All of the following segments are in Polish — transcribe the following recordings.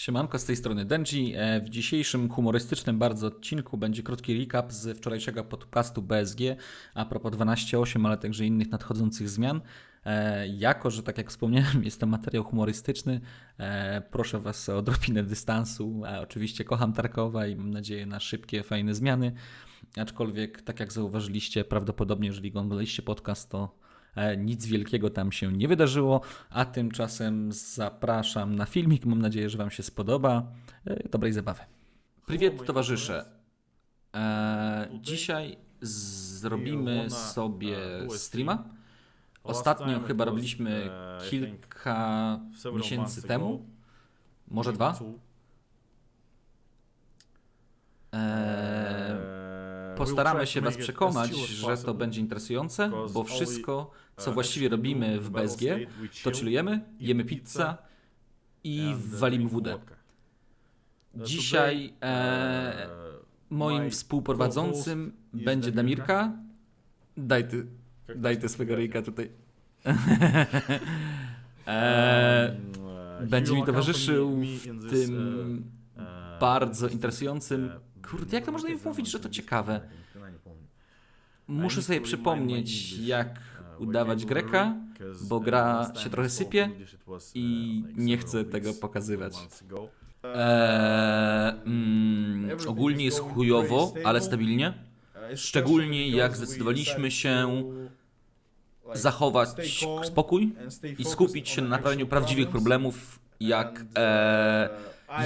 Siemanko, z tej strony Denji. E, W dzisiejszym humorystycznym bardzo odcinku będzie krótki recap z wczorajszego podcastu BSG a propos 12.8, ale także innych nadchodzących zmian. E, Jako, że tak jak wspomniałem, jest to materiał humorystyczny, e, proszę Was o odrobinę dystansu. Oczywiście kocham Tarkowa i mam nadzieję na szybkie, fajne zmiany. Aczkolwiek, tak jak zauważyliście, prawdopodobnie, jeżeli oglądaliście podcast, to Nic wielkiego tam się nie wydarzyło, a tymczasem zapraszam na filmik. Mam nadzieję, że Wam się spodoba. E, Dobrej zabawy. Priwiet, towarzysze. E, dzisiaj zrobimy sobie streama. Ostatnio chyba robiliśmy kilka miesięcy temu, może dwa. E, Postaramy się Was przekonać, że to będzie interesujące, bo wszystko, co właściwie robimy w BSG, to chillujemy, jemy pizza i walimy wódę. Dzisiaj e, moim współprowadzącym będzie Damirka. Daj ty, daj ty swego ryjka tutaj. e, będzie mi towarzyszył w tym bardzo interesującym. Kurde, jak to można im mówić, że to ciekawe? Muszę sobie przypomnieć, jak udawać Greka, bo gra się trochę sypie i nie chcę tego pokazywać. Eee, mm, ogólnie jest chujowo, ale stabilnie. Szczególnie jak zdecydowaliśmy się zachować spokój i skupić się na naprawieniu prawdziwych problemów, jak e,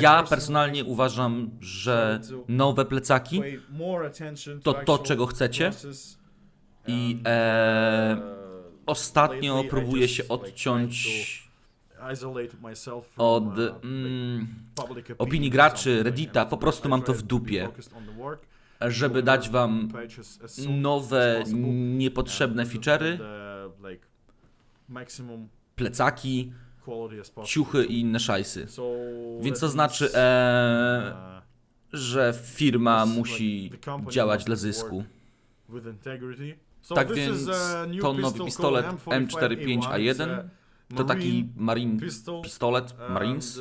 ja personalnie uważam, że nowe plecaki to to, czego chcecie. i e, ostatnio próbuję się odciąć od mm, opinii graczy Reddita, po prostu mam to w dupie, żeby dać wam nowe, niepotrzebne feature'y, plecaki, ciuchy i inne szajsy. Więc to znaczy, e, że firma musi działać dla zysku. Tak więc to nowy pistolet M45A1 to taki marine pistolet Marines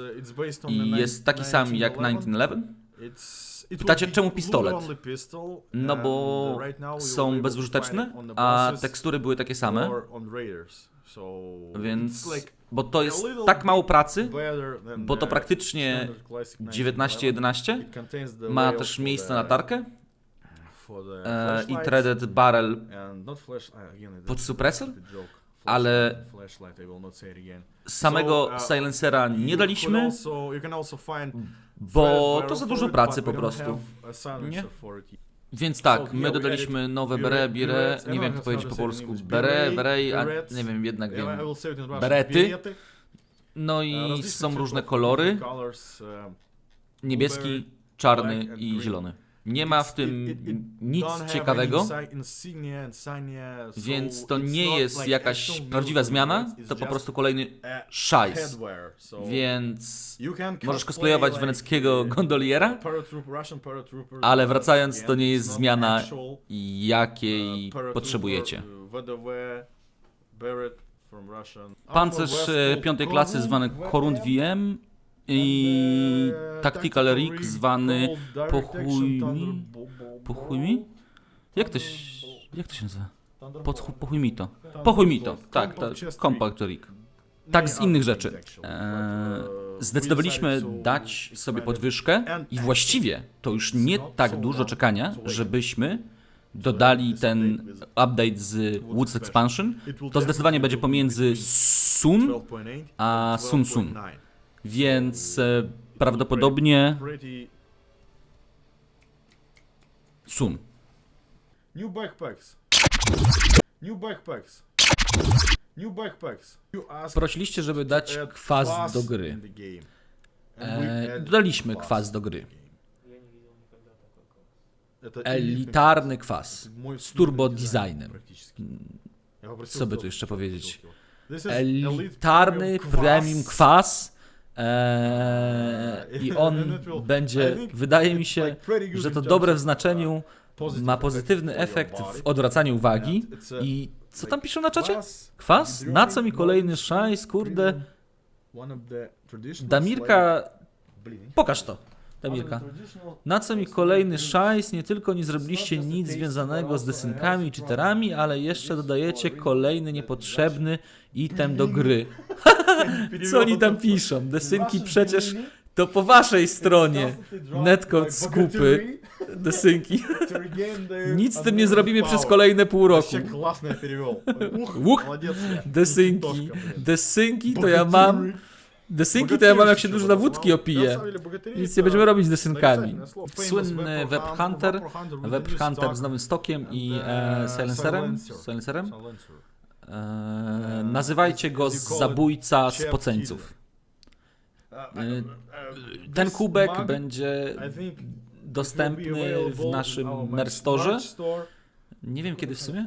i jest taki sam jak 1911. Pytacie, czemu pistolet? No bo są bezużyteczne, a tekstury były takie same, więc bo to jest tak mało pracy, bo to praktycznie 1911 ma też miejsce na tarkę e, i threaded barrel pod supresor, ale samego silencera nie daliśmy, bo to za dużo pracy po prostu. Nie? Więc tak, my dodaliśmy nowe bere, bire, nie wiem jak to powiedzieć po polsku, bere, berej, a nie wiem, jednak wiem, berety. No i są różne kolory, niebieski, czarny i zielony. Nie ma w tym nic ciekawego, więc to nie jest jakaś prawdziwa zmiana, to po prostu kolejny szajs. Więc możesz cosplayować weneckiego gondoliera, ale wracając, to nie jest zmiana, jakiej potrzebujecie. Pancerz e, piątej klasy zwany Korund VM i Tactical Rig zwany Pochujmi. Pochujmi? Jak to się, jak to się nazywa? Podchu- Pochujmito. Pochujmito, tak, tak, Compact Rig. Tak z innych rzeczy. Eee, zdecydowaliśmy dać sobie podwyżkę i właściwie to już nie tak dużo czekania, żebyśmy dodali ten update z Woods Expansion. To zdecydowanie będzie pomiędzy Sun a Sun Sun więc e, prawdopodobnie soon. New backpacks. New backpacks. New backpacks. Prosiliście, żeby dać e, kwas do gry. Dodaliśmy kwas do gry. Elitarny kwas z turbo designem. Mm, co by tu jeszcze powiedzieć? Elitarny premium kwas Eee, I on będzie, wydaje mi się, że to dobre w znaczeniu ma pozytywny efekt w odwracaniu uwagi. I co tam piszą na czacie? Kwas? Na co mi kolejny szajs, kurde? Damirka, pokaż to. Emilka. Na co mi kolejny szajs? Nie tylko nie zrobiliście nic związanego z desynkami czy terami, ale jeszcze dodajecie kolejny niepotrzebny item do gry. co oni tam piszą? Desynki przecież to po waszej stronie netcode skupy desynki. Nic z tym nie zrobimy przez kolejne pół roku. Łuk, desynki, desynki to ja mam Desynki to ja mam jak się dużo na wódki opije. Nic nie będziemy robić z desynkami. Słynny Web Hunter, Web Hunter z nowym stokiem i e, silencerem. Silencerem? E, nazywajcie go zabójca spoceńców. E, Ten kubek będzie dostępny w naszym Merstorze. Nie wiem kiedy w sumie,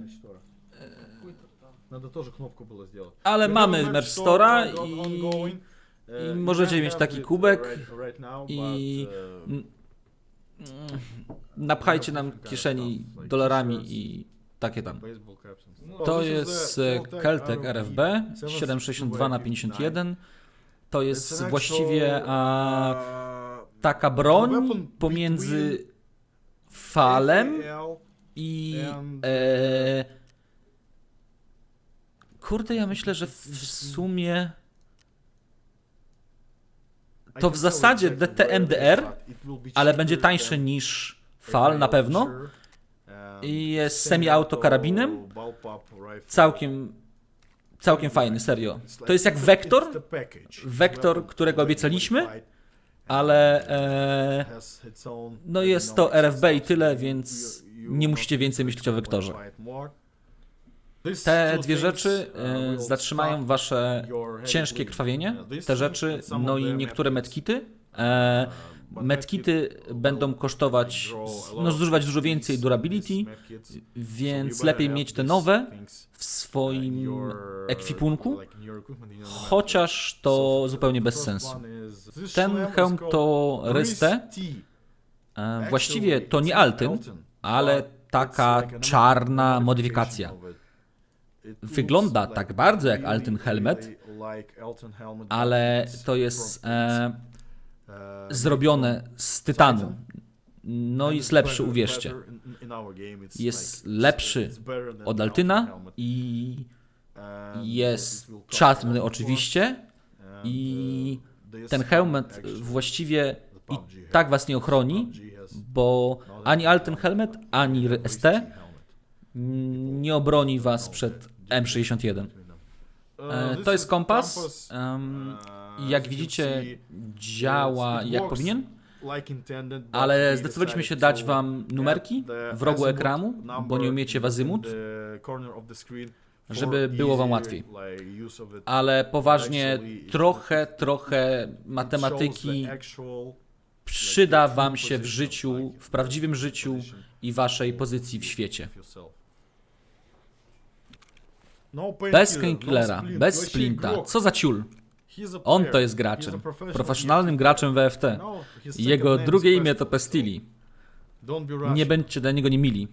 Надо тоже кнопку было сделать. ale My mamy mamy on- i możecie you mieć taki kubek i napchajcie nam kieszeni dolarami i takie tam. stuff. To jest e, Caltech Keltec RFB. RFB 762 na 51 To jest właściwie a, taka broń pomiędzy falem FAL i e, kurde ja myślę, że w sumie to w zasadzie DTMDR, ale będzie tańsze than niż fal na pewno i jest semi-autokarabinem. bullpup rifle. całkiem całkiem fajny, serio. To jest jak wektor, Weapon którego obiecaliśmy, ale e, no jest to RFB i tyle, więc nie musicie więcej myśleć o wektorze. Te dwie rzeczy e, zatrzymają wasze ciężkie krwawienie, te rzeczy, no i niektóre medkity. E, medkity będą kosztować, no zużywać dużo więcej durability, więc lepiej mieć te nowe w swoim ekwipunku, chociaż to zupełnie bez sensu. Ten hełm to Ryste, e, właściwie to nie Altyn, ale taka czarna modyfikacja. Wygląda tak bardzo jak Altyn Helmet, ale to jest e, zrobione z tytanu. No jest lepszy, uwierzcie. Jest lepszy od Altyna i jest czarny oczywiście i ten helmet właściwie i tak was nie ochroni, bo ani Alten Helmet, ani ST nie obroni was przed M61. E, To jest kompas. i Jak widzicie, działa jak powinien, ale zdecydowaliśmy się dać wam numerki w rogu ekranu, bo nie umiecie w azymut, żeby było wam łatwiej. Ale poważnie, trochę, trochę matematyki przyda wam się w życiu, w prawdziwym życiu i waszej pozycji w świecie. Bez Killera, bez Splinta, co za ciul. On to jest graczem, profesjonalnym graczem WFT. Jego drugie imię to Pestili. Nie bądźcie dla niego niemili.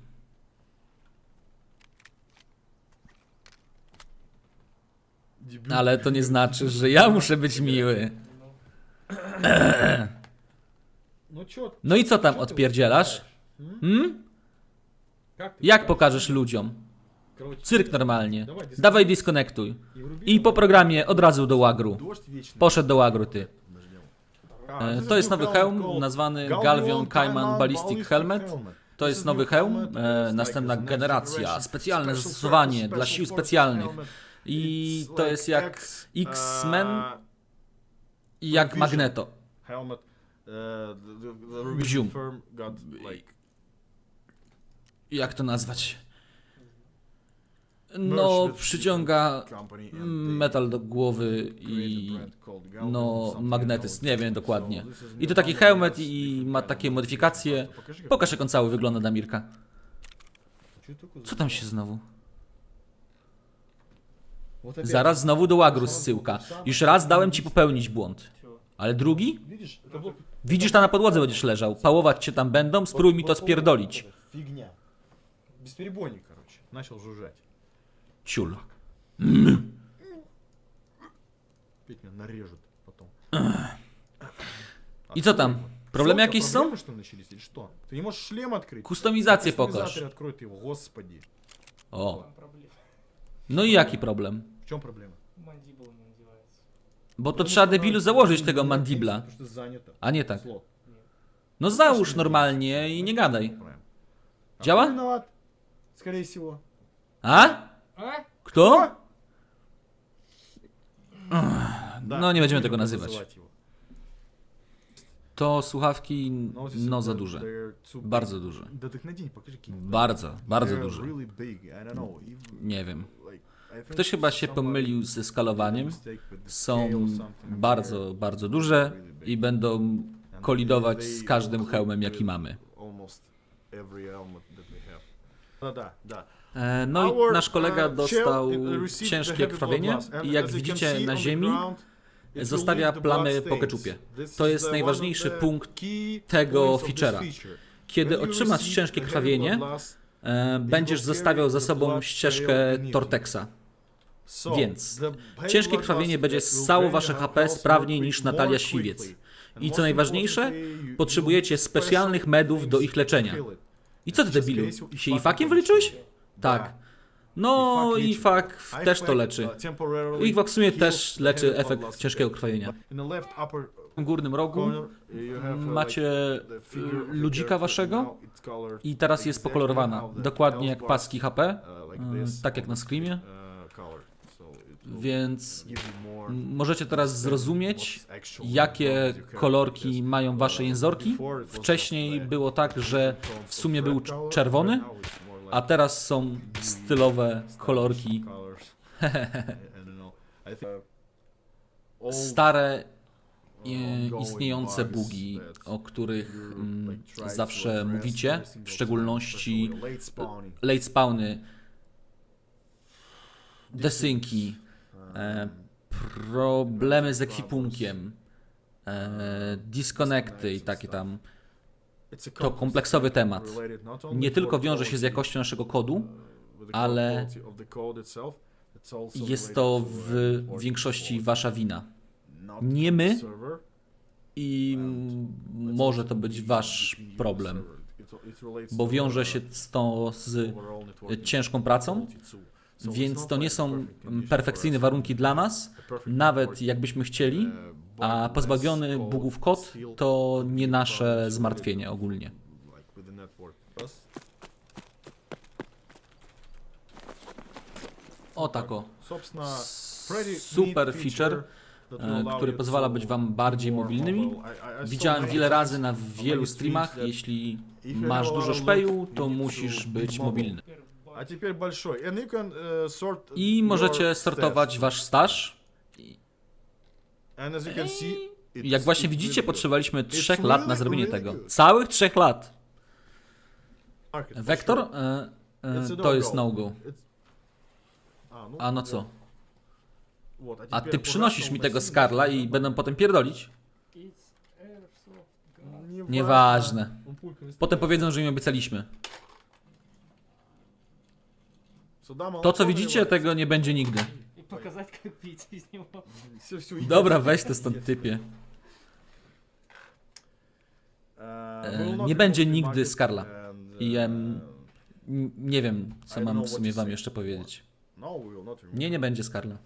Ale to nie znaczy, że ja muszę być miły. No i co tam odpierdzielasz? Hmm? Jak pokażesz ludziom? Cyrk normalnie. Dawaj disconnectuj. I po programie od razu do łagru. Poszedł do łagru ty. E, To jest nowy hełm nazwany Galvion Kaiman Ballistic Helmet. To jest nowy hełm, e, następna generacja, specjalne zastosowanie dla sił specjalnych. I to jest jak X-Men i jak Magneto. Helmet. Bzium. Jak to nazwać? No, przyciąga company and they metal do głowy created i brand called Galvan, no something magnetyzm, called nie wiem Galvan. dokładnie. So this is I to new taki company, helmet that's i different ma kind takie of modyfikacje. modification. Покажи, как Pokaż jak on cały wygląda, Damirka. Чё такое Co tam się znowu? Вот опять. Zaraz znowu do łagru zsyłka. Już raz dałem ci popełnić błąd. Ale drugi? Видишь, это был Widzisz, tam na podłodze będziesz leżał. Pałować cię tam będą, spróbuj mi to spierdolić. Фигня. Бесперебойник, короче. Начал жужжать. Ciul. Опять меня нарежут потом. I co tam? Problemy Всё, jakieś są? проблемы, что начались или что? Ты не можешь шлем открыть? Kustomizację В pokaż. кастомизаторе открой ты его, господи. O. No i jaki problem? В чем проблема? Мандибл не надевается. Bo to trzeba debilu założyć tego mandibla, Потому что занято. a nie tak. Слот. No załóż normalnie i nie gadaj. Правильно. А Działa? кто виноват? Скорее всего. A? Kto? No nie będziemy tego nazywać. To słuchawki, no, no za duże. Bardzo duże. Bardzo, bardzo duże. Nie wiem. Ktoś chyba się pomylił ze skalowaniem. Są bardzo, bardzo duże i będą kolidować z każdym hełmem, jaki mamy. Da, da, da. E, no i nasz kolega dostał ciężkie krwawienie i jak widzicie na ziemi zostawia plamy po keczupie. To jest najważniejszy punkt tego feature'a. Kiedy otrzymasz ciężkie krwawienie, e, będziesz zostawiał za sobą ścieżkę Tortexa. Więc ciężkie krwawienie będzie ssało wasze HP sprawniej niż Natalia Siwiec. I co najważniejsze, potrzebujecie specjalnych medów do ich leczenia. I co ty debilu? Się i fakiem wyliczyłeś? Tak. Da. No i fak też to leczy. uh, temporarily I w sumie też leczy efekt ciężkiego krwawienia. W górnym rogu uh, macie the ludzika waszego i teraz jest pokolorowana. Dokładnie jak paski HP, uh, this tak jak na screamie. uh, Więc możecie teraz zrozumieć, jakie kolorki mają wasze uh, jęzorki. Wcześniej było tak, że w sumie był czerwony, a teraz są stylowe kolorki, stare e, istniejące bugi, o których mm, zawsze mówicie, w szczególności late spawny, desynki, e, problemy z ekwipunkiem, e, disconnecty i takie tam. To kompleksowy temat. Nie tylko wiąże się z jakością naszego kodu, uh, ale jest to to, w uh, większości wasza wina. Nie my, I może to być wasz problem, bo to, wiąże się tą, z ciężką pracą, więc to nie są perfekcyjne warunki dla nas, nawet jakbyśmy chcieli, uh, a pozbawiony bugów kod to nie nasze zmartwienie ogólnie. O tako. Super feature, e, który pozwala być Wam bardziej mobilnymi. Widziałem wiele razy na wielu streamach, jeśli masz dużo szpeju, to musisz być mobilny. I możecie sortować Wasz staż. Jak właśnie widzicie, potrzebowaliśmy trzech lat na zrobienie tego. Całych trzech lat. Wektor e, e, to jest no-go. A no, no co? A ty przynosisz mi tego Skarla i będę potem pierdolić? Nieważne. Potem powiedzą, że im obiecaliśmy. To co widzicie, tego nie będzie nigdy. И показать, как пить из него. Всё, всё, Dobra, идёт. weź to stąd typie. Uh, E, will not nie będzie remove the nigdy market Skarla. and, I, em, uh, N- Nie wiem, co I don't mam know w what sumie to wam say. jeszcze powiedzieć. No, we will not remove Nie, nie it. będzie Skarla.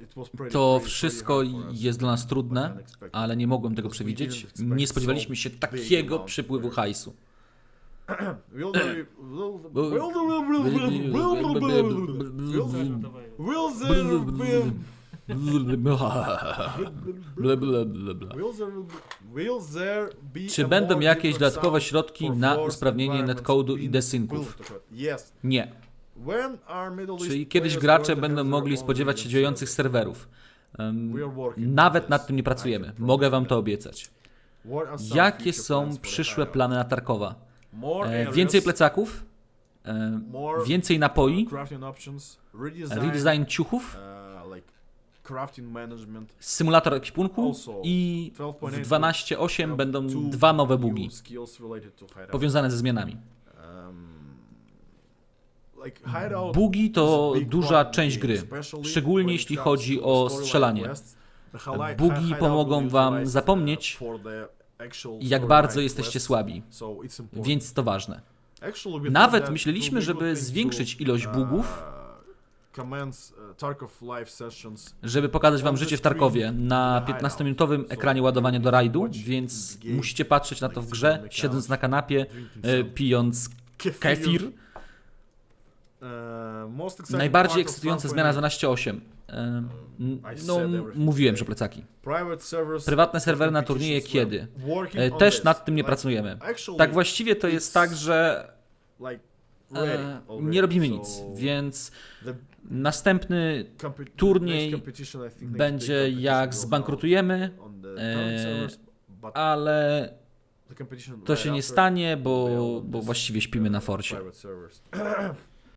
It was pretty- To pretty- wszystko pretty hard for us, jest dla nas but trudne, unexpected. ale nie mogłem tego Because we przewidzieć. didn't expect Nie spodziewaliśmy so się big takiego amount przypływu of- hajsu. Will the... Will. Will Will will there be Czy będą jakieś dodatkowe środki na usprawnienie netcode'u i desynków? Nie. Czyli kiedyś gracze będą mogli spodziewać się działających serwerów. Nawet nad tym nie pracujemy. Mogę wam to obiecać. Jakie są przyszłe plany na Tarkowa? E, Więcej plecaków, e, więcej napoi, redesign, ciuchów, uh, management, symulator ekwipunku Also, i w 12.8 12.8 have będą dwa nowe bugi powiązane ze zmianami. Um, Bugi to duża część gry, szczególnie jeśli chodzi o strzelanie. Bugi pomogą wam utilized, zapomnieć, uh, jak bardzo jesteście słabi. Więc to ważne. Nawet myśleliśmy, żeby zwiększyć ilość uh, bugów. uh, Żeby pokazać wam życie w Tarkowie na 15-minutowym ekranie ładowania do rajdu, więc musicie patrzeć na to w grze, siedząc na kanapie, e, pijąc kefir. Najbardziej ekscytująca zmiana 12.8. E, n- I No, mówiłem, że plecaki. Prywatne serwery na turnieje kiedy? E, Też nad tym nie pracujemy. Tak właściwie to jest tak, że e, nie robimy nic, więc następny turniej będzie jak zbankrutujemy, e, ale to się nie stanie, bo, bo właściwie śpimy na forcie.